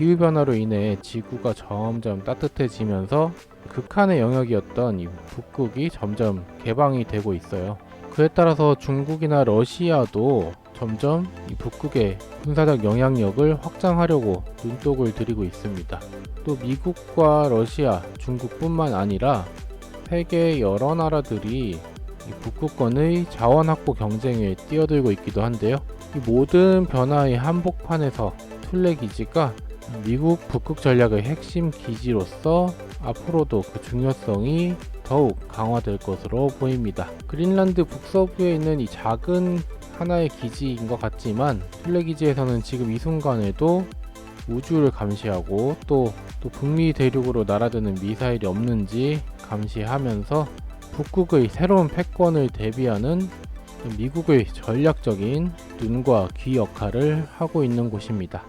기후변화로 인해 지구가 점점 따뜻해지면서 극한의 영역이었던 이 북극이 점점 개방이 되고 있어요. 그에 따라서 중국이나 러시아도 점점 이 북극의 군사적 영향력을 확장하려고 눈독을 들이고 있습니다. 또 미국과 러시아, 중국뿐만 아니라 세계 여러 나라들이 이 북극권의 자원 확보 경쟁에 뛰어들고 있기도 한데요. 이 모든 변화의 한복판에서 툴레 기지가 미국 북극 전략의 핵심 기지로서 앞으로도 그 중요성이 더욱 강화될 것으로 보입니다. 그린란드 북서부에 있는 이 작은 하나의 기지인 것 같지만 툴레 기지에서는 지금 이 순간에도 우주를 감시하고 또, 또 북미 대륙으로 날아드는 미사일이 없는지 감시하면서 북극의 새로운 패권을 대비하는 미국의 전략적인 눈과 귀 역할을 하고 있는 곳입니다.